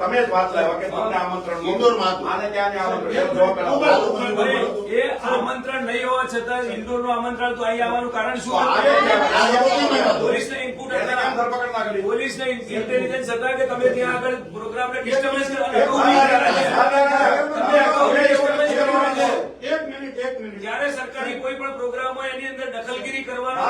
તમે જ વાત લાવ્યા કે તમને આમંત્રણ. ઇન્દોરમાં આમંત્રણ. ભાઈ, એ આમંત્રણ નહીં હોવા છતાં ઇન્દોરનું આમંત્રણ તો અહીં આવવાનું કારણ શું. પોલીસને ઇનપુટ? પોલીસને ઇન્ટેલિજન્સ હતા કે તમે ત્યાં આગળ પ્રોગ્રામને ડિસ્ટર્બન્સ એક એક મિનિટ એક મિનિટ જ્યારે સરકારી કોઈ પણ પ્રોગ્રામ હોય એની અંદર દખલગીરી કરવાનો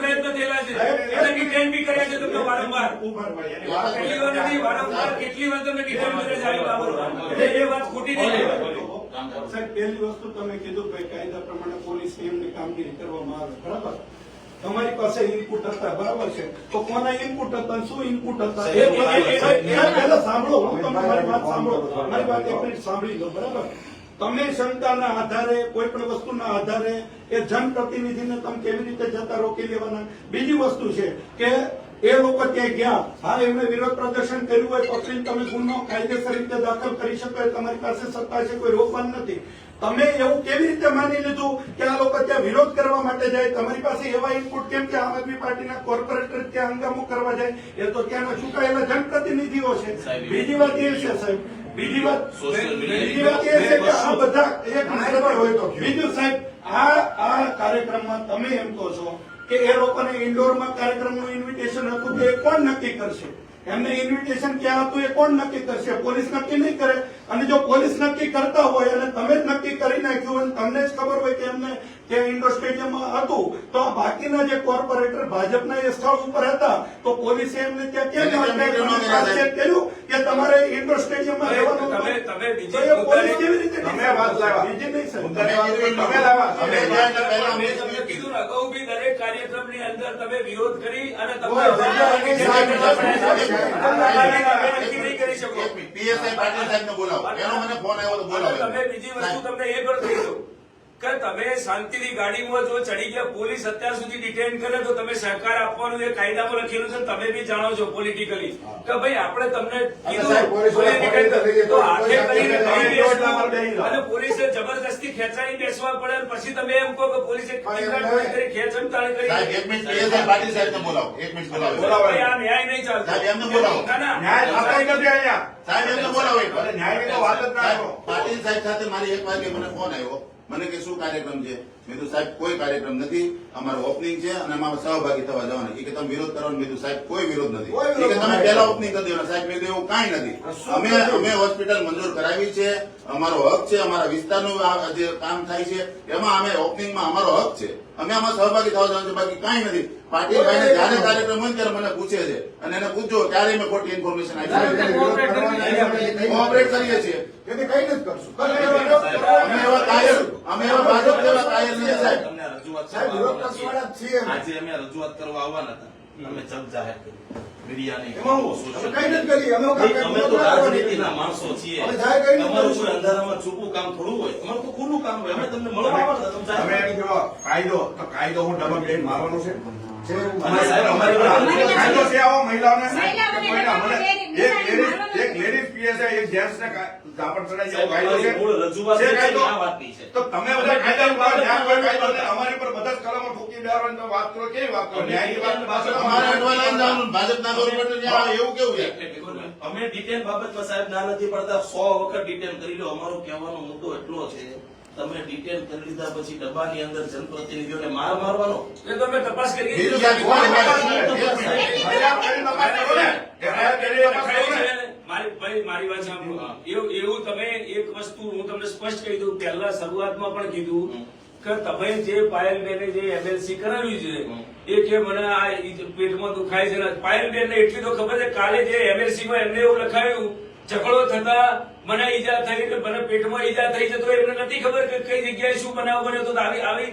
પ્રયત્ન થયેલા છે. એને ડિટેન બી કર્યા છે તમને વારંવાર. ઊભા ભાઈ, એની વાત પહેલી વાર નથી વારંવાર કેટલી વાર તમને ડિટેન કરે છે આવી બાબતમાં એટલે એ વાત ખોટી નહીં. સાહેબ પહેલી વસ્તુ તમે કીધું કે કાયદા પ્રમાણે પોલીસ એમની કામગીરી કરવામાં આવે બરાબર? તમારી પાસે ઇનપુટ હતા બરાબર છે. તો કોના ઇનપુટ હતા શું ઇનપુટ હતા? એ પહેલા સાંભળો હું તમે મારી વાત સાંભળો. મારી વાત એક મિનિટ સાંભળી લો બરાબર? તમે શંકાના આધારે કોઈ પણ વસ્તુના આધારે એ જનપ્રતિનિધિને તમે કેવી રીતે જતા રોકી લેવાના? બીજી વસ્તુ છે કે એ લોકો ત્યાં ગયા હા એમણે વિરોધ પ્રદર્શન કર્યું હોય પકડીને તમે ગુનો કાયદેસર રીતે દાખલ કરી શકો તમારી પાસે સત્તા છે કોઈ રોકવાનું નથી. તમે એવું કેવી રીતે માની લીધું કે આ લોકો ત્યાં વિરોધ કરવા માટે જાય? તમારી પાસે એવા ઇનપુટ કેમ કે આમ આદમી પાર્ટીના કોર્પોરેટર ત્યાં હંગામો કરવા જાય? એ તો ત્યાંના ચૂંટાયેલા જનપ્રતિનિધિઓ છે. બીજી વાત એ છે સાહેબ બીજી વાત બીજી વાત એ છે કે આ બધા એક મિનિટ હોય તો બીજું સાહેબ આ આ કાર્યક્રમમાં તમે એમ કહો છો કે એ લોકોને ઇન્ડોરમાં કાર્યક્રમનું ઇન્વિટેશન હતું કે એ કોણ નક્કી કરશે? એમને ઇન્વિટેશન ક્યાં હતું એ કોણ નક્કી કરશે? પોલીસ નક્કી નહીં કરે. અને જો પોલીસ નક્કી કરતા હોય અને તમે જ નક્કી કરી નાખ્યું અને તમને જ ખબર હોય કે એમને ત્યાં ઇન્ડોર સ્ટેડિયમમાં હતું તો આ બાકીના જે કોર્પોરેટર ભાજપના એ સ્થળ ઉપર હતા તો પોલીસે એમને ત્યાં કેમ કર્યું કે તમારે ઇન્ડોર સ્ટેડિયમમાં તમે- બીજી પોલીસ કેવી રીતે તમે વાત લાવ્યા. બીજી નહીં સાહેબ મુદ્દાની વાત કરી, તમે લાવ્યા. અમે પહેલા મેં તમને કીધું. ને, અગાઉ બી દરેક કાર્યક્રમની અંદર તમે વિરોધ કરી અને તમે નક્કી નહીં કરી શકો. એક મિનિટ, PSI પાટીલ બોલાવો. એનો મને ફોન આવ્યો તો બોલાવો. તમે બીજી વસ્તુ તમને એ પણ કહી દઉં. કે તમે શાંતિથી ગાડીમાં જો ચડી ગયા પોલીસ અત્યાર સુધી ડિટેન કરે તો તમે સહકાર આપવાનું એ કાયદામાં લખેલું છે તમે બી જાણો છો પોલિટિકલી કે ભાઈ આપણે તમને અને પોલીસે જબરદસ્તી ખેંચાણી બેસવા પડે પછી તમે એમ કહો કે પોલીસે ખેંચમતાણ કરી મિનિટ PSI પાટીલ સાહેબને બોલાવો એક મિનિટ બોલાવો. બોલાવો. આ ન્યાય નહીં ચાલતો. બોલાવો. ન્યાય બોલાવો એક વાર. અરે ન્યાયની તો વાત જ ના સાહેબ, કરો. પાટીલ સાહેબ સાથે મારી એક વાગે મને ફોન આવ્યો. મને કે શું કાર્યક્રમ છે મેં તો સાહેબ કોઈ કાર્યક્રમ નથી અમારો ઓપનિંગ છે અને અમારે સહભાગી થવા જવાના કે તમે વિરોધ કરો મેં સાહેબ કોઈ વિરોધ નથી કે તમે પહેલા ઓપનિંગ કરી દેવાના સાહેબ મેં એવું કાંઈ નથી અમે અમે હોસ્પિટલ મંજૂર કરાવી છે અમારો હક છે અમારા વિસ્તારનું આ જે કામ થાય છે એમાં અમે ઓપનિંગમાં અમારો હક છે અમે આમાં સહભાગી થવા જવાનું છે બાકી કાંઈ નથી પાટીલભાઈને જયારે કાર્યક્રમ હોય ત્યારે મને પૂછે છે અને એને પૂછજો ત્યારે મેં ખોટી ઇન્ફોર્મેશન આપી કોઓપરેટ કરીએ છીએ તેથી કઈ નથી કરશું. અમે એવા કાયલ. અમે એવા ભાજપ જેવા કાયલ નથી સાહેબ. તમને રજૂઆત સાહેબ, વિરોધ કરવાના છીએ. આજે અમે રજૂઆત કરવા આવવાના હતા. અમે જગ જાહેર મીડિયાની કઈ નથી કરી. અમે તો રાજનીતિના માણસો છીએ. અમે જાહેર કરી દીધું. તમારું કોઈ અંધારામાં છુપું કામ થોડું હોય. અમારું તો ખુલ્લું કામ હોય. અમે તમને મળવા આવવાના હતા, તમે તમે એમ કહો કાયદો તો કાયદો હું ડબલ મારવાનો છે. મહિલાઓને. એક લેડીઝ પીએસઆઈ? ને. તો તમે બધા કાયદા ઉપર ધ્યાન હોય કાયદો ને અમારી પર બધા જ કલમો ઠોકી દેવાની વાત કરો કેવી વાત કરો ત્યાં એવું કેવું છે અમે ડિટેન બાબતમાં સાહેબ ના નથી પડતા સો વખત ડિટેલ કરી લો અમારો કહેવાનો મુદ્દો એટલો છે તમે ડિટેલ કરી લીધા પછી ડબ્બાની અંદર જનપ્રતિનિધિઓને માર મારવાનો એ તો અમે તપાસ કરીએ મારે? ભાઈ મારી વાત સાંભળો. એવું એવું તમે એક વસ્તુ હું તમને સ્પષ્ટ કહી દઉં. પહેલા શરૂઆતમાં પણ કીધું કે તમે જે પાયલબેને જે એમએલસી કરાવ્યું છે એ કે મને આ પેટમાં દુખાય છે ને. પાયલબેનને એટલી તો ખબર છે કાલે જે એમએલસી માં એમને એવું લખાયું ઝઘડો થતા મને ઈજા થઈ મને પેટમાં ઈજા થઈ છે તો એમને નથી ખબર કે કઈ જગ્યાએ શું બનાવ બન્યો તો આવી આવી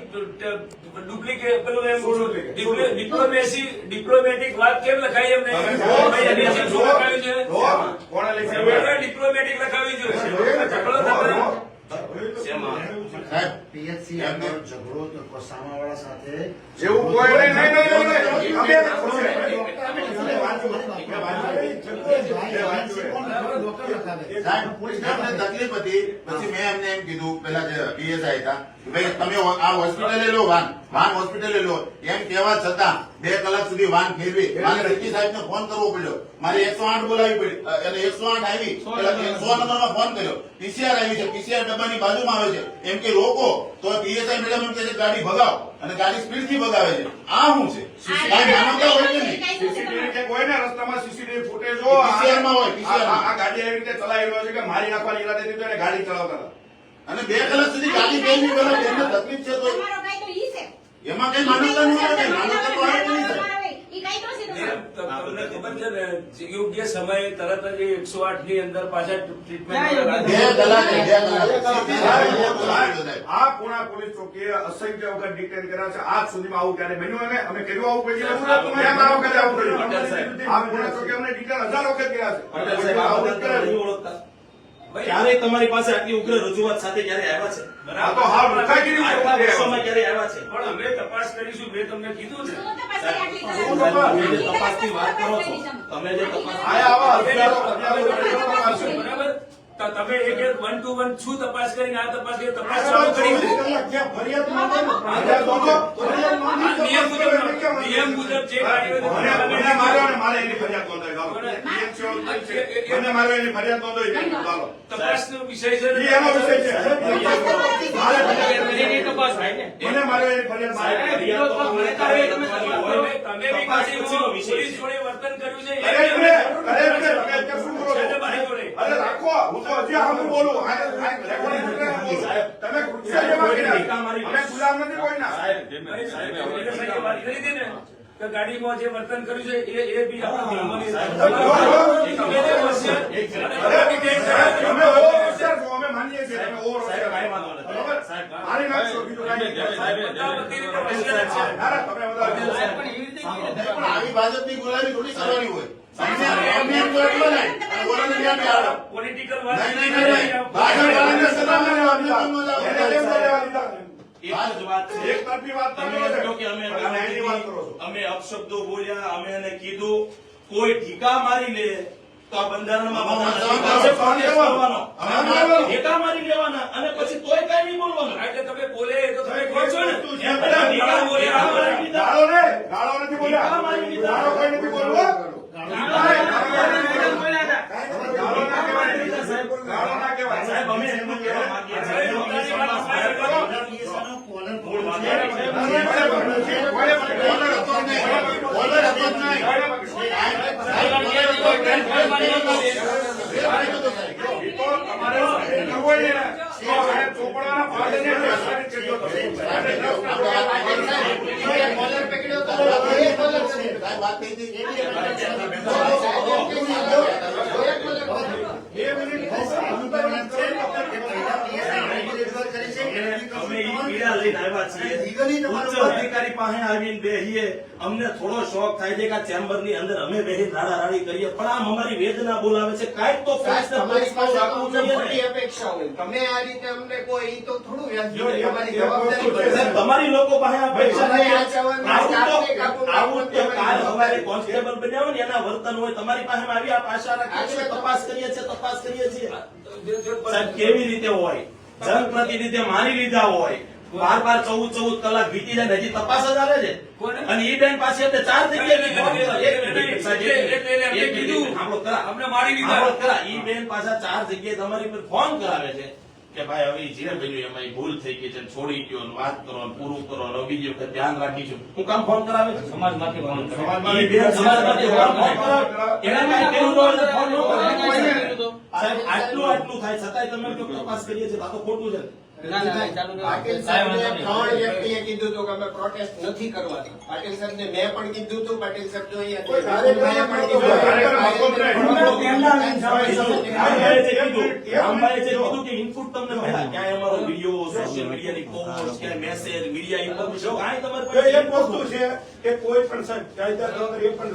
ડુપ્લિકેટ? પેલું એમ ડિપ્લોમેસી ડિપ્લોમેટિક વાત કેમ લખાઈ એમને? છે? ડિપ્લોમેટિક લખાવી જોઈએ. ઝઘડો થતો એવું કોઈ નહીં, નહીં, નહીં, નહીં, તકલીફ હતી? પછી મેં એમને એમ કીધું પેલા જે પીએસઆઈ હતા ભાઈ તમે આ હોસ્પિટલે લો વાન વાન હોસ્પિટલે લો. એમ કહેવા છતાં બે કલાક સુધી વાન ફેરવી. મારે રેડ્ડી સાહેબ ને ફોન કરવો પડ્યો. મારે એકસો આઠ બોલાવી પડી એટલે એકસો આઠ આવી એકસો નંબરમાં ફોન કર્યો. પીસીઆર આવી છે પીસીઆર ડબ્બાની બાજુમાં આવે છે. એમ કે રોકો તો પીએસઆઈ મેડમ એમ કે છે ગાડી ભગાવ. અને ગાડી સ્પીડથી ભગાવે છે. આ શું છે? માનવતા હોય કે નહીં? સીસીટીવી કે કોઈ રસ્તામાં સીસીટીવી ફૂટેજ જો આ- PCR માં હોય, આ- ગાડી એવી રીતે ચલાવી રહ્યો છે કે મારી નાખવાની એને ગાડી ચલાવતા હતા. અને બે કલાક સુધી ગાડી એમને તકલીફ છે તો તમારો કાયદો ઈ છે. એમાં કઈ માનવતા નહીં આવે માનવતા તો આવે નહીં તમને ખબર છે ને યોગ્ય સમયે તરત જ એકસો આઠની અંદર પાછા ટ્રીટમેન્ટ આ પુણા પોલીસ ચોકીએ અસંખ્ય વખત ડિટેન કર્યા છે. આજ સુધીમાં આવું ક્યારે બન્યું? અમે અમે કર્યું આવું કોઈ. આ પુણા ચોકી અમને ડિટેન હજાર વખત કર્યા છે. ક્યારેય તમારી પાસે આટલી ઉગ્ર રજૂઆત સાથે ક્યારે આવ્યા છે? બરાબર. તો આટલા. વર્ષોમાં ક્યારે આવ્યા છે? પણ અમે તપાસ કરીશું મેં તમને કીધું ને? તમે જે તપાસની વાત કરો છો તમે જે તપાસ બરાબર? તમે એક એક વન ટુ વન શું તપાસ કરીને આ તપાસ કરી તપાસ ચાલુ કરી? નિયમ મુજબ નિયમ મુજબ જે કાર્ય ને મારે એની ફરિયાદ નોંધાવી. ચાલો. મને- માર્યો એની ફરિયાદ નોંધાવી દે. ચાલો તપાસનો વિષય છે ને. એનો વિષય છે. મારે તપાસ થાય ને. મને માર્યો એની ફરિયાદ મારે. તમે બી વિષય પોલીસ જોડે વર્તન કર્યું છે એ અરે બી રે, અમે- અરે તમે શું કરો મારી. અરે રાખો હું તો હજી આમ બોલું. તમે ગુસ્સે જેવા કર્યા. અમે ગુલામ નથી કોઈ ના સાહેબ સાહેબ કરી હતી ને કે ગાડીમાં જે વર્તન કર્યું છે એ એ બી જ છે. ના, આવી ગુલામી થોડી કરવાની હોય આવે. પોલિટિકલ એક જ વાત છે. એક તરફી વાત તમે. કહો કે અમે વાત કરો છો. અમે અપશબ્દો બોલ્યા અમે એને કીધું કોઈ ઠીકા મારી લે તો આ બંધારણમાં ઠીકા. ઠીકા મારી લેવાના. અને પછી તોય કાંઈ નહીં બોલવાનું. એટલે તમે બોલે તો તમે કહો છો ને. ટીકા બોલે ગાળો ને, ગાળો નથી બોલ્યા. ગાળો કોઈ નથી બોલવો. સાહેબ. અમે એમ કહેવા માંગીએ છીએ. વાત સાહેબ કરો. મૂળ વાત એ છે. ઓર્ડર હતો જ નહીં. ઓર્ડર હતો જ નહીં. ઈ તો તમારે કરવું હોય ને, તો સાહેબ ચોપડવાના ફાળે ને પ્રસારિત કર્યો હતો. સાહેબ, વાત થઈ હતી. બે મિનિટ અંતર કરો અમે ઈ પીડા લઈને આવ્યા છીએ. ઉચ્ચ અધિકારી પાસે આવીને બેહીએ. અમને થોડો શોખ થાય છે કે આ ચેમ્બરની અંદર અમે બેહી રાડારાડી કરીએ. પણ આમ અમારી વેદના બોલાવે છે. કાંઈક તો તમારી તમે આ રીતે અમને કોઈ તો થોડું લોકો પાસે આવું તો- કાલ સવારે કોન્સ્ટેબલ બન્યા હોય ને એના વર્તન હોય તમારી પાસે આવી આપ આશા રાખીએ તપાસ કરીએ છીએ તપાસ કરીએ છીએ. સાહેબ કેવી રીતે હોય? જનપ્રતિનિધિ મારી લીધા હોય. બાર બાર ચૌદ ચૌદ કલાક વીતી જાય હજી તપાસ જ આવે છે. અને એ બેન પાસે એટલે ચાર જગ્યાએ. ઈ બેન પાસે ચાર જગ્યાએ તમારી પર ફોન કરાવે છે કે ભાઈ હવે જે બન્યું એમાં ભૂલ થઈ ગઈ છે છોડી ગયો વાત કરો પૂરું કરો બીજી વખત ધ્યાન રાખીશું હું કામ ફોન કરાવે છે? સમાજમાંથી ફોન સમાજમાંથી ફોન આટલું આટલું થાય. છતાંય તમે તપાસ કરીએ છીએ. તો આ તો ખોટું છે. પાટીલ સાહેબને ત્રણ વ્યક્તિએ કીધું હતું કે અમે પ્રોટેસ્ટ નથી કરવાની. પાટીલ સાહેબને મેં પણ કીધું હતું પાટીલ સાહેબ જો કોઈ પણ કાંઈ કોઈ પણ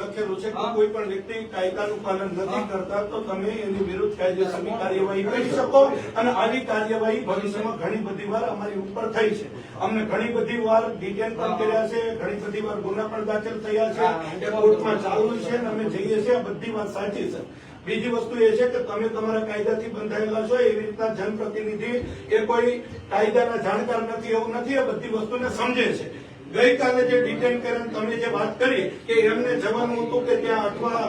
પણ કોઈ પણ વ્યક્તિ કાયદાનું પાલન નથી કરતા તો તમે એની વિરુદ્ધ કાયદેસરની કાર્યવાહી કરી શકો અને આવી કાર્યવાહી ભવિષ્યમાં ઘણી બધી વાર અમારી ઉપર થઈ છે. અમને ઘણી બધી વાર ડિટેન પણ કર્યા છે ઘણી બધી વાર ગુના પણ દાખલ થયા છે. એ કોર્ટમાં ચાલુ છે અને અમે જઈએ છીએ આ બધી વાત સાચી છે. બીજી વસ્તુ એ છે કે તમે તમારા કાયદાથી બંધાયેલા છો એવી રીતના જનપ્રતિનિધિ એ કોઈ કાયદાના જાણકાર નથી એવું નથી એ બધી વસ્તુને સમજે છે. ગઈકાલે જે ડિટેન કરેલ તમે જે વાત કરી કે એમને જવાનું હતું કે ત્યાં અથવા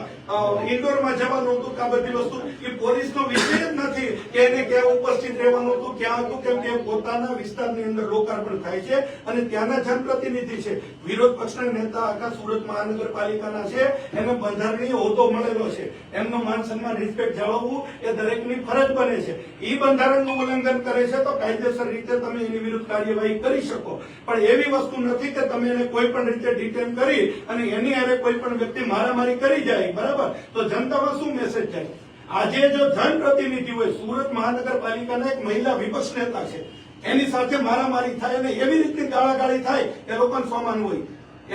ઇન્ડોરમાં જવાનું હતું કે આ બધી વસ્તુ, એ પોલીસનો વિષય જ નથી કે એને ક્યાં ઉપસ્થિત રહેવાનું હતું, ક્યાં હતું, કેમ કે પોતાના વિસ્તારની અંદર લોકાર્પણ થાય છે અને ત્યાંના જનપ્રતિનિધિ છે. વિરોધ પક્ષના નેતા આખા સુરત મહાનગરપાલિકાના છે, એને બંધારણીય હોદ્દો મળેલો છે. એમનો માન સન્માન રિસ્પેક્ટ જાળવવું એ દરેકની ફરજ બને છે. એ બંધારણનું ઉલ્લંઘન કરે છે તો કાયદેસર રીતે તમે એની વિરુદ્ધ કાર્યવાહી કરી શકો. પણ એવી વસ્તુ નથી કે તમે એને કોઈ પણ રીતે ડિટેન કરી અને એની હારે કોઈ પણ વ્યક્તિ મારામારી કરી જાય, બરાબર? તો જનતામાં શું મેસેજ જાય? આજે જો જનપ્રતિનિધિ હોય, સુરત મહાનગરપાલિકાના એક મહિલા વિપક્ષ નેતા છે, એની સાથે મારામારી થાય અને એવી રીતની ગાળાગાળી થાય, એ લોકોને સોમાન હોય.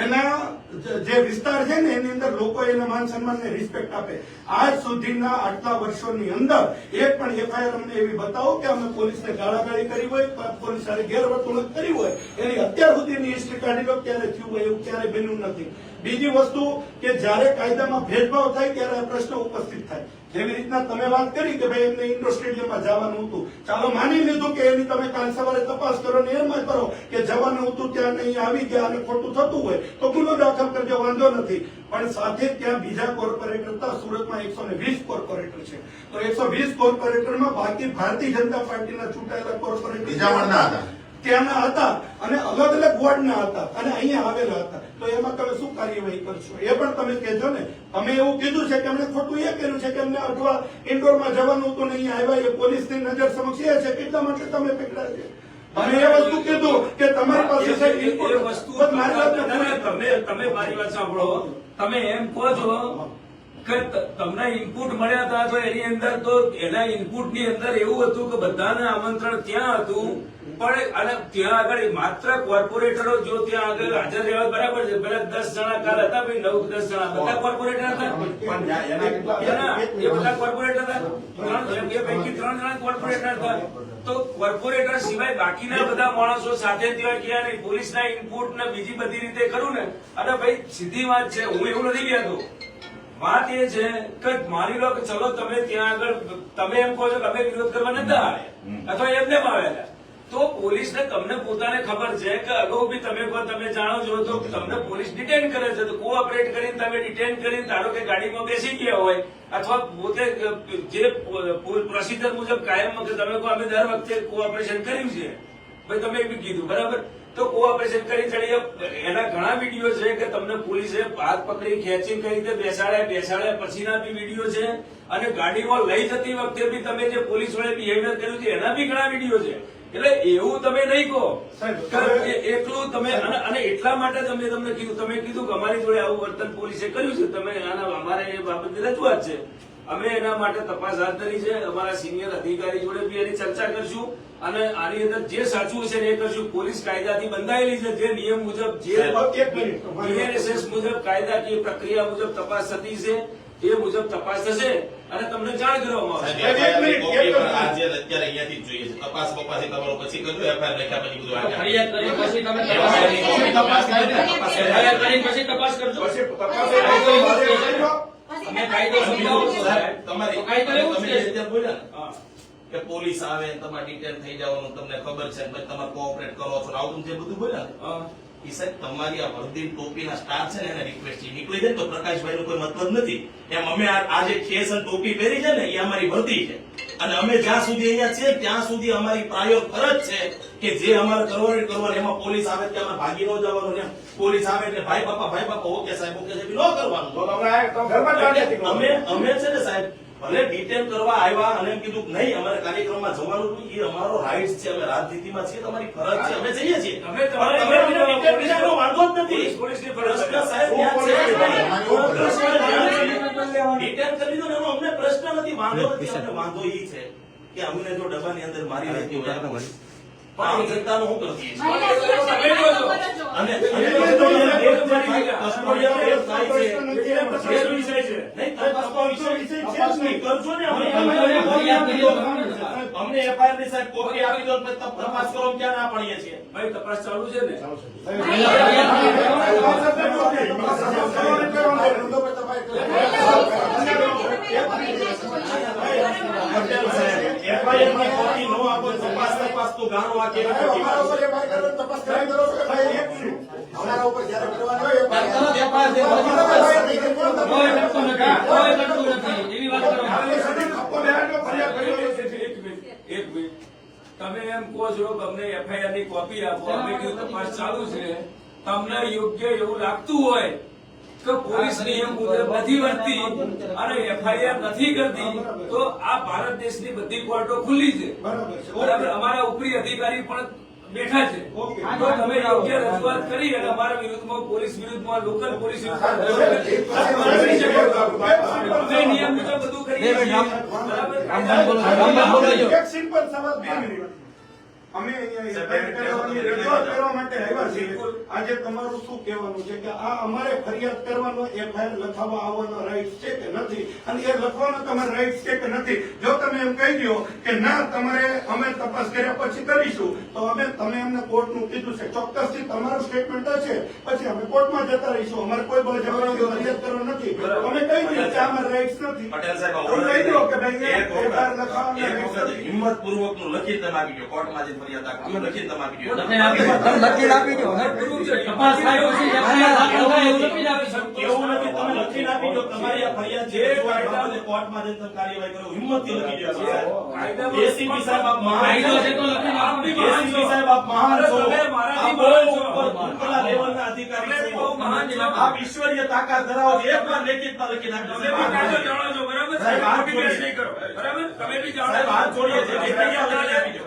એના જે વિસ્તાર છે ને, એની અંદર લોકો એના માન સન્માન ને રિસ્પેક્ટ આપે. આજ સુધીના આટલા વર્ષોની અંદર એક પણ એફઆઈઆર અમને એવી બતાવો કે અમે પોલીસને ગાળાગાળી કરી હોય પોલીસ સાથે ગેરવર્તણૂક કરી હોય. એની અત્યાર સુધીની હિસ્ટ્રી કાઢી લો, ક્યારે થયું હોય એવું ક્યારે બન્યું નથી. બીજી વસ્તુ કે જ્યારે કાયદામાં ભેદભાવ થાય ત્યારે આ પ્રશ્ન ઉપસ્થિત થાય. જેવી રીતના તમે વાત કરી કે ભાઈ એમને ઇન્ડોર સ્ટેડિયમમાં જવાનું હતું. ચાલો માની લીધું કે એની તમે કાલ સવારે તપાસ કરો ને એમ કરો કે જવાનું હતું ત્યાં નહીં આવી ગયા અને ખોટું થતું હોય તો ગુનો દાખલ કરજો, વાંધો નથી. પણ સાથે ત્યાં બીજા કોર્પોરેટર હતા, સુરતમાં એકસો ને વીસ કોર્પોરેટર છે. તો એકસો વીસ કોર્પોરેટરમાં બાકી ભારતીય જનતા પાર્ટીના ચૂંટાયેલા કોર્પોરેટર બીજા હતા. ત્યાંના હતા અને અલગ અલગ વોર્ડના હતા અને અહીંયા આવેલા હતા. તો એમાં તમે શું કાર્યવાહી કરશો? એ પણ તમે કહેજો ને. અમે એવું કીધું છે કે અમને ખોટું એ કર્યું છે કે અમને અઠવા ઇન્ડોરમાં જવાનું હતું નહીં આવ્યા એ પોલીસની નજર સમક્ષ એ છે એટલા માટે તમે પકડ્યા છે. અમે એ વસ્તુ કીધું કે તમારી પાસે વસ્તુ તમે તમે મારી વાત સાંભળો. તમે એમ કહો છો કે તમને ઇનપુટ મળ્યા હતા તો એની અંદર તો એના ઇનપુટની અંદર એવું હતું કે બધાને આમંત્રણ ત્યાં હતું પણ અને ત્યાં આગળ માત્ર કોર્પોરેટરો જો ત્યાં આગળ હાજર રહેવા બરાબર છે. પેલા દસ જણા કાલ હતા ભાઈ નવ દસ જણા બધા કોર્પોરેટર હતા. એ બધા કોર્પોરેટર હતા. ત્રણ એ પૈકી ત્રણ જણા કોર્પોરેટર હતા. તો કોર્પોરેટર સિવાય બાકીના બધા માણસો સાથે ત્યાં ગયા નહીં. પોલીસના ઇનપુટ ને બીજી બધી રીતે કરું ને? અને ભાઈ સીધી વાત છે. હું એવું નથી કહેતો. વાત એ છે કે માની લો કે ચલો તમે ત્યાં આગળ તમે એમ કહો છો કે અમે વિરોધ કરવા નતા આવ્યા. અથવા એમને આવેલા તો પોલીસને તમને પોતાને ખબર છે કે અગાઉ બી તમે તમે જાણો છો તો તમને પોલીસ ડિટેન કરે છે. તો કોઓપરેટ કરીને તમે ડિટેન કરીને ધારો કે ગાડીમાં બેસી ગયા હોય અથવા પોતે જે પ્રોસિજર મુજબ કાયમ કે તમે કહો અમે દર વખતે કોઓપરેશન કર્યું છે. ભાઈ તમે બી કીધું બરાબર? તો કોઓપરેશન કરી ચડી એના ઘણા વીડિયો છે કે તમને પોલીસે હાથ પકડી ખેંચી કઈ રીતે બેસાડ્યા બેસાડ્યા પછીના બી વીડિયો છે. અને ગાડીમાં લઈ જતી વખતે બી તમે જે પોલીસ વડે બિહેવિયર કર્યું છે એના બી ઘણા વીડિયો છે. એટલે એવું તમે નહીં કહો. સાહેબ, કે એ- એકલું તમે અને એટલા માટે તમે તમને કીધું તમે કીધું કે અમારી જોડે આવું વર્તન પોલીસે કર્યું છે. તમે આના અમારે એ બાબતની રજૂઆત છે. અમે એના માટે તપાસ હાથ ધરી છે. અમારા સિનિયર અધિકારી જોડે બી એની ચર્ચા કરશું અને આની અંદર જે સાચું છે એ કરશું. પોલીસ કાયદાથી બંધાયેલી છે. જે નિયમ મુજબ જે બીએનએસએસ મુજબ કાયદાકીય પ્રક્રિયા મુજબ તપાસ થતી છે. એ મુજબ તપાસ થશે અને તમને જાણ કરવામાં આવશે. અત્યારે અહીંયાથી જોઈએ છે. તપાસ બપાસ તમારો પછી કરજો. એફઆઈઆર લખ્યા પછી બધું ફરિયાદ કરી પછી તમે FIR ની કોપી તપાસ કરી. દે, તપાસ કરી. દે. ફરિયાદ કરી પછી તપાસ કરજો. પછી કાયદો સમજાવો સાહેબ, તમારી કાયદો એવું છે. બોલ્યા ને, કે પોલીસ આવે તમારે ડિટેન થઈ જવાનું તમને ખબર છે પછી કોઓપરેટ કરો છો આવું જે બધું બોલ્યા ને. સાહેબ તમારી આ વર્દી ટોપીના સ્ટાર છે ને એને રિક્વેસ્ટ છે નીકળી જાય ને તો પ્રકાશભાઈ કોઈ મતલબ નથી. એમ અમે આ આ જે ખેસ અને ટોપી પહેરી છે ને એ અમારી ભરતી છે. અને અમે જ્યાં સુધી અહીંયા છીએ ત્યાં સુધી અમારી પ્રાયો ફરજ છે કે જે અમારે કરવાનું કરવાનું એમાં પોલીસ આવે ત્યાં ભાગી ન જવાનું ને પોલીસ આવે એટલે ભાઈ બાપા ભાઈ બાપા ઓકે સાહેબ ઓકે સાહેબ ન કરવાનું. અમે અમે છે ને સાહેબ ભલે ડિટેલ કરવા આવ્યા અને એમ કીધું નહીં અમારે કાર્યક્રમમાં જવાનું હતું એ અમારો રાઈટ છે અમે રાજનીતિમાં છીએ તમારી ફરજ છે અમે જઈએ છીએ. વાંધો જ નથી. પોલીસ- પોલીસની ફરજ પ્રશ્ન સાહેબ છે. કરી દો ને એનો અમને પ્રશ્ન નથી વાંધો નથી અમને વાંધો એ છે કે અમને જો ડબ્બાની અંદર મારી નાખ્યું હોય. આમ જનતાનું શું. અમને એફઆઈઆરની સાહેબ કોપી આપી દો તપાસ કરો ક્યાં ના પાડીએ છીએ. ભાઈ તપાસ ચાલુ છે ને? ની કોપી નો આપો તપાસ તપાસ તો આ કેવી અમારા ઉપર જ્યારે કરવાની એવી વાત કરો. તમે એમ કહો છો કે અમને એફઆઈઆરની કોપી આપો. અમે કીધું તપાસ ચાલુ છે. તમને યોગ્ય એવું લાગતું હોય કે પોલીસ નિયમ મુજબ નથી વર્તી અને એફઆઈઆર નથી કરતી તો આ ભારત દેશની બધી કોર્ટો ખુલ્લી છે. બરાબર અમારા ઉપરી અધિકારી પણ બેઠા છે. તો તમે યોગ્ય રજૂઆત કરી અને અમારા વિરુદ્ધમાં પોલીસ વિરુદ્ધમાં લોકલ પોલીસ વિરુદ્ધમાં નિયમ મુજબ બધું કરી બરાબર? અમે અહીંયા FIR કરવાની રજૂઆત કરવા માટે આવ્યા છીએ. આજે તમારું શું કહેવાનું છે કે આ અમારે ફરિયાદ કરવાનો એફઆઈઆર લખાવવા આવવાનો રાઈટ છે કે નથી? અને એ લખવાનો તમારે રાઈટ છે કે નથી? જો તમે એમ કહી દો કે ના તમારે અમે તપાસ કર્યા પછી કરીશું તો અમે તમે અમને કોર્ટનું કીધું છે. ચોક્કસથી તમારું સ્ટેટમેન્ટ હશે. પછી અમે કોર્ટમાં જતા રહીશું. અમારે કોઈ બળજબરીથી ફરિયાદ કરવો નથી. અમે કહી દઈએ કે અમારે રાઈટ્સ નથી. પટેલ સાહેબ કહી દો કે ભાઈ. હિંમત પૂર્વકનું લખી તમે દો કોર્ટમાં જઈને ફરિયાદ આપો લખીને તમે આપી દો લખીને આપી દો. તમે લખીને આપી દો તપાસ થાય પછી FIR દાખલ થાય એવું લખીને આપી દો. એવું નથી. તમે લખીને આપી દો. તમારી આ ફરિયાદ છે એ કોર્ટમાં જઈને તમે કાર્યવાહી કરો હિંમતથી લખી દો સાહેબ એસીપી સાહેબ આપ મહાન છે. તો લખીને આપી. દો. એસીપી સાહેબ આપ મહાન છો. મારાથી આપ છો. ઉપર લેવલના અધિકારી છો. બહુ મહાન છો. આપ ઈશ્વરીય તાકાત ધરાવો છો. એક લેખિતમાં લખીને આપી દો. તમે બી કાયદો જાણો છો બરાબર? સાહેબ, હાથ જોડીએ. નહીં કરો. બરાબર? તમે બી જાણો સાહેબ, હાથ જોડીએ છે. આપી દો.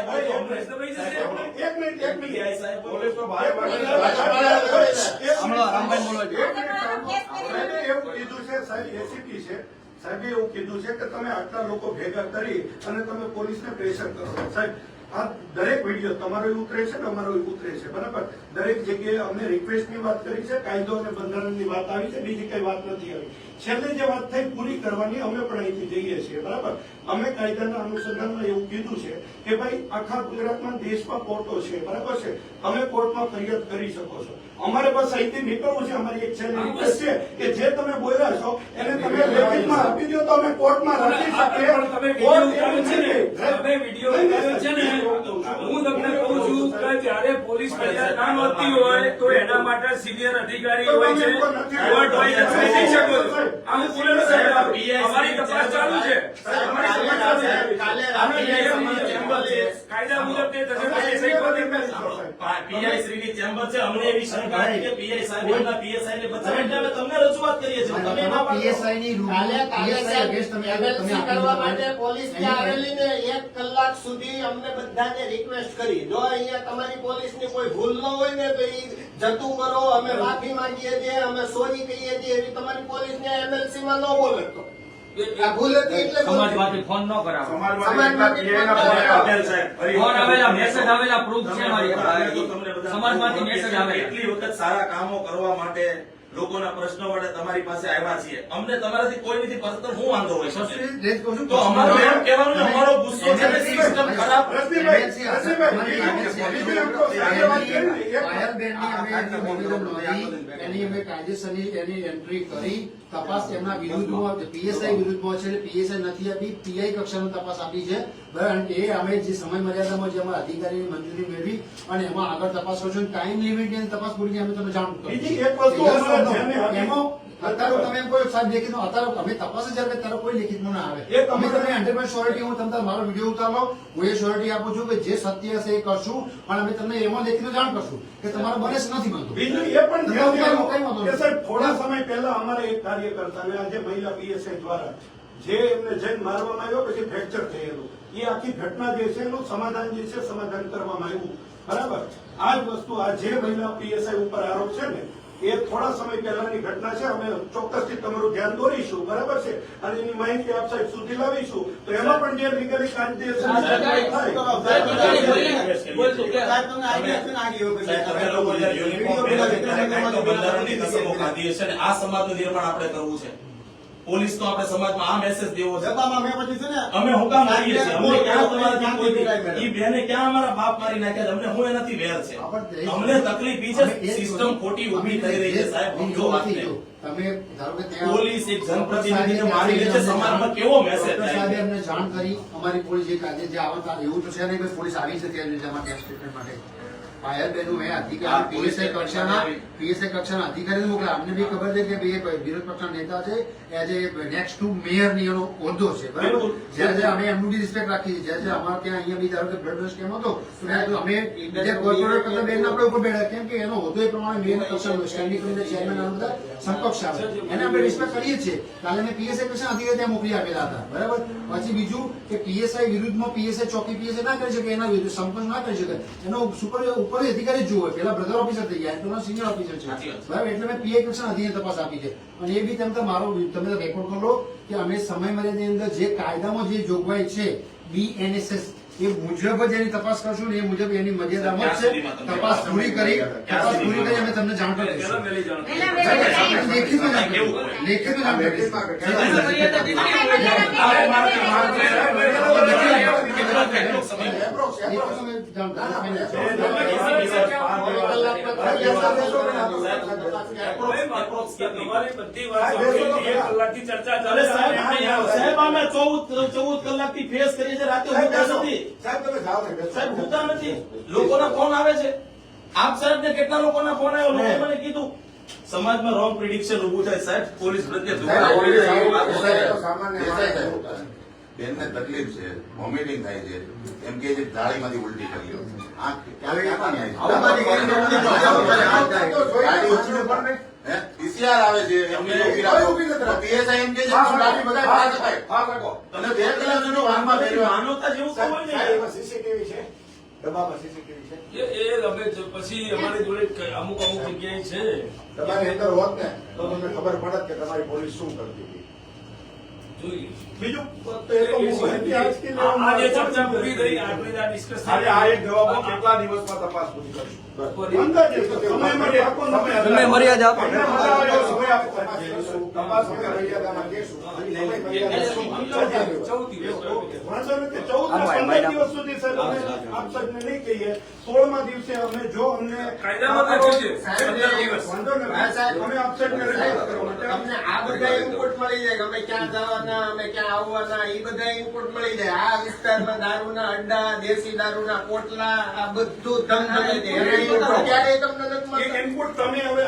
એસીપી છે. સાહેબે. એવું કીધું છે કે તમે આટલા લોકો ભેગા કરી અને તમે પોલીસને પ્રેશર કરો. સાહેબ આ દરેક વીડિયો તમારો ઉતરે છે ને અમારો ઉતરે છે. બરાબર? દરેક જગ્યાએ અમે રિક્વેસ્ટની વાત કરી છે કાયદો અને બંધારણની વાત આવી છે બીજી કઈ વાત નથી આવી. છેલ્લે જે વાત થઈ પૂરી કરવાની અમે પણ અહીંથી જઈએ છીએ બરાબર? અમે કાયદાના અનુસંધાનમાં એવું કીધું છે કે ભાઈ આખા ગુજરાતમાં દેશમાં કોર્ટો છે બરાબર છે? તમે કોર્ટમાં ફરિયાદ કરી શકો છો. અમારે બસ અહીંથી નીકળવું છે અમારી એક છેલ્લી રિક્વેસ્ટ છે કે જે તમે બોલ્યા છો એને તમે લેખિતમાં આપી દો તો અમે કોર્ટમાં રાખી શકીએ. કોર્ટ એવું છે ને? તમે વીડિયો છે ને હું તમને કહું છું કે જ્યારે પોલીસ ફરિયાદ ના નોંધતી હોય તો એના માટે સિનિયર અધિકારી હોય છે કોર્ટ હોય છે તમે જઈ શકો છો. આ સાહેબ અમારી તપાસ ચાલુ છે. અમારી તપાસ ચાલુ છે. કાલે અમે પીઆઈ શ્રીની ચેમ્બર છે અમને એવી શંકા હતી કે પીઆઈ સાહેબ પીએસઆઈ ને બચાવે એટલે અમે તમને રજૂઆત કરીએ છીએ. તમે ના પાડો. ની રૂલ- કાલે કાલે PSI સાહેબ against તમે તમે MLC આપી કરવા માટે પોલીસ આવેલી ને એક કલાક સુધી અમને બધાને રિક્વેસ્ટ કરી. જો અહીંયા તમારી પોલીસની કોઈ ભૂલ ન હોય ને તો ઈ જતું કરો અમે માફી માંગીએ છીએ અમે સોરી કહીએ છીએ. એવી તમારી પોલીસ ને એમએલસી માં ન બોલે તો. બોલતી. સમાજમાંથી ફોન ન કરાવો. સમાજમાંથી સમાજમાંથી પટેલ સાહેબ ફરી ફોન આવેલા મેસેજ આવેલા પ્રૂફ છે તમને મારી સમાજમાંથી મેસેજ આવેલા. એટલી વખત સારા કામો કરવા માટે લોકોના પ્રશ્નો માટે તમારી પાસે આવ્યા છીએ. અમને તમારાથી કોઈ નથી પસંદ હું વાંધો હોય છું. તો અમારો એમ કહેવાનું અમારો ગુસ્સો છે સિસ્ટમ ખરાબ. એની અમે કાયદેસરની એની એન્ટ્રી કરી તપાસ એમના વિરુદ્ધમાં પીએસઆઈ વિરુદ્ધમાં છે પીએસઆઈ નથી આપી પીઆઈ કક્ષાની તપાસ આપી છે. બરાબર એ અમે જે સમય મર્યાદામાં જે અમારા અધિકારીની મંજૂરી મેળવી અને એમાં આગળ તપાસ કરશું. ટાઈમ લિમિટ તપાસ પૂરી થઈ અમે તમને જાણ કરીશું. આવી. અત્યારે તમે કોઈ સાહેબ લેખિતમાં અત્યારે અમે તપાસ જ જ્યારે ત્યારે કોઈ લેખિતમાં ના આવે. અમે તમને હંડ્રેડ શ્યોરિટી હું તમને મારો વીડિયો ઉતારો હું એ શ્યોરિટી આપું છું કે જે સત્ય હશે એ કરશું પણ અમે તમને એમાં લેખિતમાં જાણ કરશું કે તમારો બને નથી બનતું. બીજું એ પણ ધ્યાન થોડા સમય પહેલા અમારે એક કાર્યકર્તાને આજે મહિલા પીએસઆઈ દ્વારા. જે એમને જઈને મારવામાં આવ્યો પછી ફ્રેક્ચર થયેલું. એ આખી ઘટના જે છે એનું સમાધાન જે છે સમાધાન કરવામાં આવ્યું. બરાબર? આ જ વસ્તુ આ જે મહિલા પીએસઆઈ ઉપર આરોપ છે ને એ થોડા સમય પહેલાની ઘટના છે અમે ચોક્કસથી તમારું ધ્યાન દોરીશું બરાબર છે? અને એની માહિતી આપ સાહેબ સુધી લાવીશું. તો એમાં પણ જે લીગલી ને. આ સમાજનું નિર્માણ આપણે કરવું છે. પોલીસ તો આપણે સમાજમાં આ મેસેજ દેવો છે. અમે હુકામ મારીએ છીએ. અમને ક્યાં તમારાથી કોઈ બેને ક્યાં અમારા બાપ મારી નાખ્યા છે? અમને હું એનાથી વેર છે? અમને તકલીફ ઈ છે સિસ્ટમ ખોટી ઊભી થઈ રહી છે સાહેબ. સમજો કે પોલીસ એક જનપ્રતિનિધિને મારી લે છે સમાજમાં કેવો મેસેજ સાહેબે? અમને જાણ કરી. અમારી પોલીસ જે કાજે જે આવતા એવું તો છે નહીં પોલીસ આવી છે ટ્રીટમેન્ટ માટે. ફાયર બેનું મેં અધિકારી પીએસઆઈ કક્ષાના પીએસઆઈ કક્ષાના અધિકારી મોકલા અમને બી ખબર છે કે ભાઈ વિરોધ પક્ષના નેતા છે. એઝ એ નેક્સ્ટ ટુ મેયરની એનો હોદ્દો છે. બરાબર? જ્યારે જ્યારે અમે એમનું બી રિસ્પેક્ટ રાખીએ છીએ. જ્યારે અમારે ત્યાં અહીંયા બી ધારો કે બ્લડ ડોનેશન કેમ હતો અમે બીજા કોર્પોરેટ કરતા બેન આપણે ઉપર બેઠા. કેમ કે એનો હોદ્દો એ પ્રમાણે મેયર કક્ષાનો સ્ટેન્ડિંગ કમિટી ચેરમેન આ બધા સમકક્ષ આવે. એને આપણે રિસ્પેક્ટ કરીએ છીએ. કાલે મેં પીએસઆઈ કક્ષા અધિકારી ત્યાં મોકલી આપેલા હતા. બરાબર? પછી બીજું કે પીએસઆઈ વિરુદ્ધમાં પીએસઆઈ ચોકી પીએસઆઈ ના કરી શકે એના વિરુદ્ધ સંપર્ક ના કરી શકે. એનો સુપર ઉપર અધિકારી જ જોવે પેલા બ્રધર ઓફિસર થઈ ગયા તો સિનિયર ઓફિસર છે. બરાબર? એટલે મેં પીએ કક્ષા અધિકારી તપાસ આપી છે. અને એ બી તેમ તો મારો તમે રેકોર્ડ કરો કે અમે સમય મર્યાદાની અંદર જે કાયદામાં જે જોગવાઈ છે બીએનએસએસ એ મુજબ જ એની તપાસ કરશું ને એ મુજબ એની મર્યાદામાં જ છે તપાસ પૂરી કરી તપાસ પૂરી કરી અમે તમને જાણ કરીશું કરો. લેખિત લેખિત ચર્ચા ચૌદ ચૌદ કલાકથી ફેસ કરીએ છીએ રાતે નથી સાહેબ તમે જાઓ સાહેબ હોતા નથી લોકોના ફોન આવે છે આપ સાહેબ કેટલા લોકોના ફોન આવ્યો લોકો મને કીધું સમાજમાં રોંગ પ્રિડિક્શન ઊભું થાય સાહેબ પોલીસ પ્રત્યે દુભાવ બેનને તકલીફ છે વોમિટિંગ થાય છે એમ કે છે જાળીમાંથી ઉલટી કરી આ ક્યારે PCR આવે છે એમની ઊભી રાખો. તો એમ કે છે ગાડી બધા બહાર કપાય. હા રાખો અને બે કલાક એનો વાહનમાં બેઠો. માનવતા જેવું કોઈ નહીં. સીસીટીવી છે? ડબ્બામાં સીસીટીવી છે? એ એ અમે પછી અમારી જોડે અમુક અમુક જગ્યાએ છે. તમારી અંદર હોત ને તો તમને ખબર પડત કે તમારી પોલીસ શું કરતી હતી. બીજું તો એ તો હું માહિતી આજથી આ- આ જે લેવાનું ચર્ચા પૂરી થઈ આપણે આ ડિસ્કસ આજે આ એક જવાબ આપો, કેટલા દિવસમાં તપાસ પૂરી કરશું અંદાજે તો સમય માટે આપો ને તમે તમે મર્યાદા આપો. તમને મજા આવે એવો સમય આપો. તપાસ અમે મર્યાદામાં કહેશું. સમય મર્યાદા શું? ચૌદ દિવસ વાંધો નથી. ચૌદ ને પંદર દિવસ સુધી સાહેબ અમે આપ સાહેબને નહીં કહીએ સોળમા દિવસે અમે જો અમને કાયદામાં લખ્યું છે સાહેબ, પંદર દિવસ વાંધો નથી. હા, સાહેબ. અમે આપ સાહેબને રજૂઆત કરવા માટે તમને આ બધા ઇનપુટ મળી જાય કે અમે ક્યાં જવાના અમે ક્યાં આવવાના એ બધા ઇનપુટ મળી જાય. આ વિસ્તારમાં દારૂના અડ્ડા દેશી દારૂના પોટલા આ બધું જાય એના ક્યારેય તમને નથી ઇનપુટ તમે હવે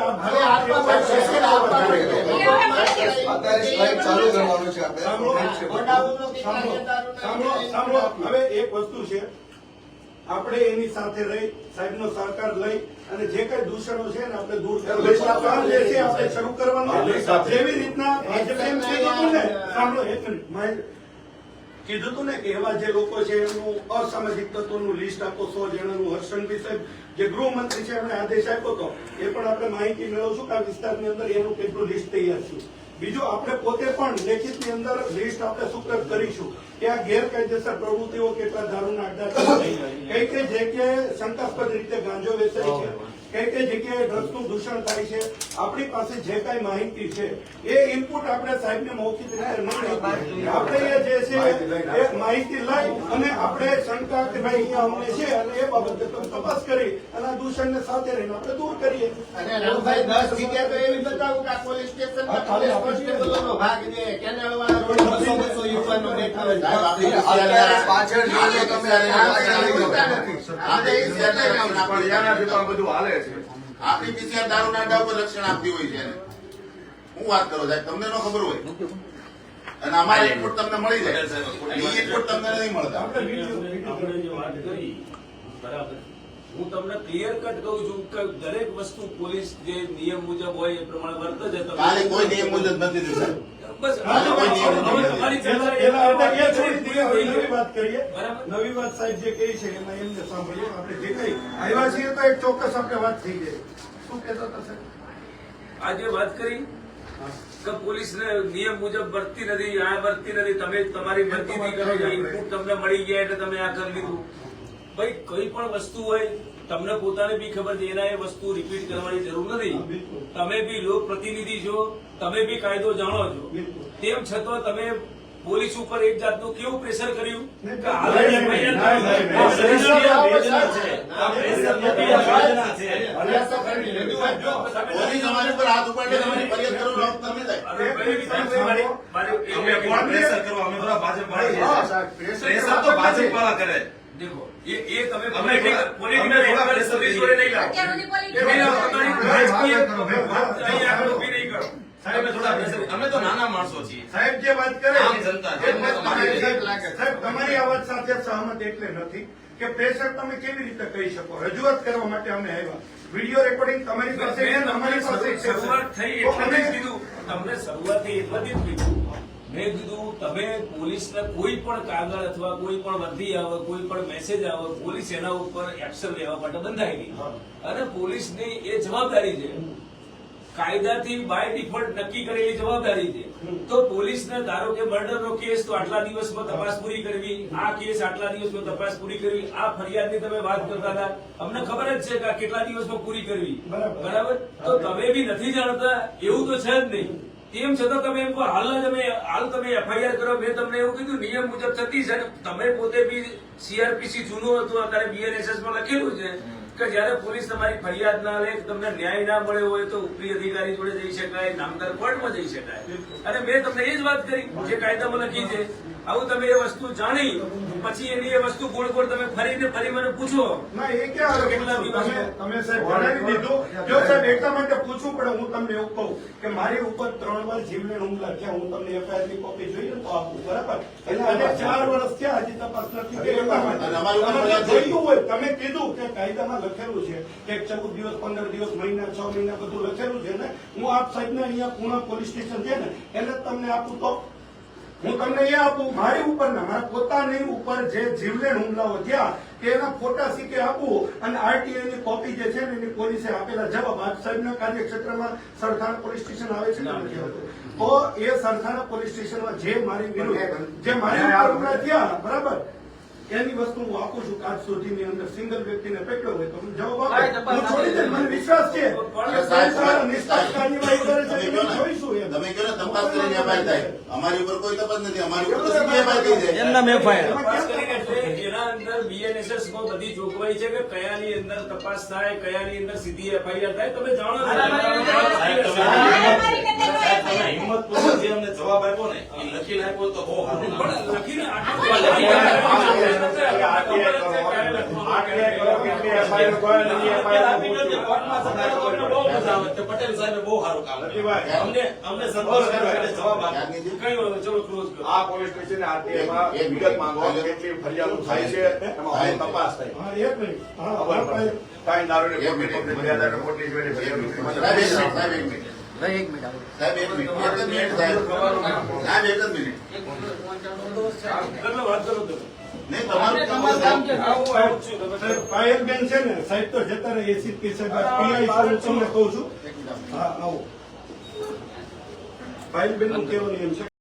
હવે એક વસ્તુ છે. આપણે એની સાથે રહી સાહેબનો સહકાર લઈ અને જે કઈ દૂષણો છે ને આપણે દૂર કામ જે છે આપણે શરૂ કરવાનું જેવી રીતના કીધું તું ને સાંભળો એક મિનિટ. કીધું હતું ને કે એવા જે લોકો છે એમનું અસામાજિક તત્વોનું લિસ્ટ આપો સો જણાનું હર્ષણભી સાહેબ જે ગૃહમંત્રી છે એમણે આદેશ આપ્યો હતો. એ પણ આપણે માહિતી મેળવશું કે આ વિસ્તારની અંદર એનું કેટલું લિસ્ટ તૈયાર છે. બીજું આપણે પોતે પણ લેખિતની અંદર લિસ્ટ આપણે સુપ્રત કરીશું કે આ ગેરકાયદેસર પ્રવૃત્તિઓ કેટલા દારૂના અડ્ડા કઈ કઈ જગ્યાએ શંકાસ્પદ રીતે ગાંજો વેચાય છે. કઈ કઈ જગ્યાએ ડ્રગ્સનું દૂષણ થાય છે. આપણી પાસે જે કઈ માહિતી છે એ ઇનપુટ આપણે સાહેબને મૌખિક રીતે આપણે જે છે એ માહિતી લઈ અને આપણે શંકા કે ભાઈ અહીંયા અમને છે અને એ બાબતે તપાસ કરી અને આ દૂષણને સાથે રહીને આપણે દૂર કરીએ. અને રામભાઈ દસ જગ્યા તો એવી બતાવું કે આ પોલીસ સ્ટેશન આપણે કોન્સ્ટેબલોનો ભાગ છે. કેનાલવાળા રોડ બસો બસો યુવાનો બેઠા હોય પાછળ જોઈએ તમે આ બધું હાલે છે આપણી PCR દારૂના અડ્ડા ઉપર લક્ષણ આપતી હોય છે હું વાત કરું સાહેબ તમને ન ખબર હોય. અને અમારે ઇનપુટ તમને મળી જાય. ઇનપુટ તમને નથી મળતા. હું તમને ક્લિયર કટ કહું છું કે દરેક વસ્તુ પોલીસ જે નિયમ મુજબ હોય એ પ્રમાણે વર્ત જ કાલે કોઈ નિયમ મુજબ નથી સાહેબ. બસ હા, તો કોઈ નિયમ હવે નથી. તમારી એલા- ચર્ચા એલા એટલે એ થોડી થોડી પૂરી થઈ નવી વાત કરીએ. નવી વાત સાહેબ જે કહી છે એમાં એમને સાંભળીએ. આપણે જે કઈ આવ્યા છીએ તો એક ચોક્કસ આપણે વાત થઈ ગઈ. શું કહેતા હતા સાહેબ? આજે વાત કરી કે પોલીસને નિયમ મુજબ ભરતી નથી આ ભરતી નથી તમે તમારી ભરતી નહીં કરો ઇનપુટ તમને મળી ગયા એટલે તમે આ કરી લીધું. ભાઈ કઈ પણ વસ્તુ હોય તમને પોતાને બી ખબર છે એના એ વસ્તુ રિપીટ કરવાની જરૂર નથી. તમે બી લોક પ્રતિનિધિ છો તમે બી કાયદો જાણો છો. તેમ છતાં તમે પોલીસ ઉપર એક જાતનું કેવું પ્રેશર કર્યું? કે હાલ જ FIR કરો. આ પ્રેશરની આ વેદના છે. આ પ્રેશરની આ વેદના છે. પોલીસ અમારી ઉપર હાથ ઉપાડે તમારી ફરિયાદ કરો લોક તમે થાય હવે ભાઈ બી તમે મારી- મારી- અમે કોણ પ્રેશર કરવા અમે થોડા ભાજપ વાળા છીએ. પ્રેશર તો ભાજપ વાળા કરે. તમારી રાજકીય વાત કરો. અહીં આગળ ઊભી નહીં કરો. અમે થોડા અમે તો નાના માણસો છીએ. સાહેબ જે વાત કરે આમ જનતા છે. એ વાત તમારી સાહેબ સાહેબ, તમારી આ સાથે સહમત એટલે નથી કે પ્રેશર તમે કેવી રીતે કહી શકો? રજૂઆત કરવા માટે અમે આવ્યા. વીડિયો રેકોર્ડિંગ તમારી પાસે અમારી તમને પાસે શરૂઆત થઈ એટલે કીધું. તમને શરૂઆતથી એટલા જ કીધું. મેં કીધું તમે પોલીસને કોઈ પણ કાગળ અથવા કોઈ પણ વર્ધી આવે કોઈ પણ મેસેજ આવે પોલીસ એના ઉપર એક્શન લેવા માટે બંધાયેલી અને પોલીસની એ જવાબદારી છે. કાયદાથી બાય ડિફોલ્ટ નક્કી કરેલી જવાબદારી છે. તો પોલીસને ધારો કે મર્ડરનો કેસ તો આટલા દિવસમાં તપાસ પૂરી કરવી આ કેસ આટલા દિવસમાં તપાસ પૂરી કરવી આ ફરિયાદની તમે વાત કરતા હતા. અમને ખબર જ છે કે કેટલા દિવસમાં પૂરી કરવી. બરાબર. બરાબર? તો તમે બી નથી જાણતા એવું તો છે જ નહીં. તેમ છતાં તમે એમ કહો હાલના તમે હાલ તમે એફઆઈઆર કરો મેં તમને એવું કીધું નિયમ મુજબ થતી છે તમે પોતે બી સીઆરપીસી જૂનું હતું અત્યારે બીએનએસએસમાં લખેલું છે કે જયારે પોલીસ તમારી ફરિયાદ ના લે તમને ન્યાય ના મળ્યો હોય તો ઉપરી અધિકારી જોડે જઈ શકાય નામદાર કોર્ટમાં જઈ શકાય. અને મેં તમને એ જ વાત કરી જે કાયદામાં લખી છે આવું તમે એ વસ્તુ જાણી પછી એની એ વસ્તુ ગોળ ગોળ તમે ફરીને ફરી મને પૂછો. ના એ ક્યાં કેટલા તમે સાહેબ જણાવી દીધું. જો સાહેબ એટલા માટે પૂછવું પડે હું તમને એવું કહું કે મારી ઉપર ત્રણ વાર જીવલેણ હુમલા થયા. હું તમને એફઆઈઆરની કોપી જોઈએ તો આપું બરાબર? એટલે ચાર વર્ષ થયા હજી તપાસ નથી એટલા અને જોઈતું હોય તમે કીધું કે કાયદામાં લખેલું છે કે ચૌદ દિવસ પંદર દિવસ મહિના છ મહિના બધું લખેલું છે ને હું આપ સાહેબને અહીંયા પૂણા પોલીસ સ્ટેશન છે ને એને તમને આપું તો હું તમને એ આપું મારી ઉપર ના મારા પોતાની ઉપર જે જીવલેણ હુમલાઓ થયા એના ફોટા સીકે આપું અને આરટીઆઈ ની કોપી જે છે ને એની પોલીસે આપેલા જવાબ. આપ સાહેબના કાર્યક્ષેત્રમાં સરથાણા પોલીસ સ્ટેશન આવે છે તો એ સરથાણા પોલીસ સ્ટેશનમાં જે મારી વિરુદ્ધ જે મારી ઉપર હુમલા થયા બરાબર? એની વસ્તુ હું આપું છું આજ સુધીની અંદર સિંગલ વ્યક્તિને પકડ્યો હોય તો હું જવાબ આપો. હું છોડી દઈશ મને વિશ્વાસ છે કે કાર્યવાહી કરે છે તમે તો કહો ને, જોઈશું એમ. તમે કહો તપાસ કરીને એફઆઈઆર થાય. અમારી ઉપર કોઈ તપાસ નથી અમારી ઉપર એફઆઈઆર થઈ જાય. એમના એફઆઈઆર. તપાસ કરીને એટલે એના અંદર બીએનએસએસમાં બધી જોગવાઈ છે કે કયાની અંદર તપાસ થાય કયાની અંદર સીધી એફઆઈઆર થાય તમે જાણો તમે અમારી કરતા તો સાહેબ, તમે FIR. હિંમતપૂર્વક જે અમને જવાબ આપ્યો ને એ લખીને આપ્યો તો બહુ સારું પણ લખીને આટલું અત્યારે આપી દો કે કોર્ટમાં જતા રહો, અમને બહુ મજા આવે કે પટેલ સાહેબે બહુ સારું કામ અમને અમને સંતોષ કર્યો જવાબ આપ્યો ક્યારની કઈ વાંધો નહીં, ચલો ક્લોઝ કરો આ પોલીસ સ્ટેશન આરટીઆઈમાં વિગત માંગો કેટલી ફરિયાદો થાય છે એમાં તપાસ થાય એક મિનિટ. કાંઈ દારૂની ફરિયાદો સાહેબ એક મિનિટ એક મિનિટ સાહેબ એક મિનિટ. એક જ મિનિટ સાહેબ. સાહેબ એક જ મિનિટ. કેટલો વાત કરો તમે? નહીં તમારું તમારું કામ છે. પાયલબેન ને સાહેબ તો જતા રહે એસીપી સાહેબ તમને કહું છું. હા આવો. પાયલબેનનું કહેવાનું એમ છે.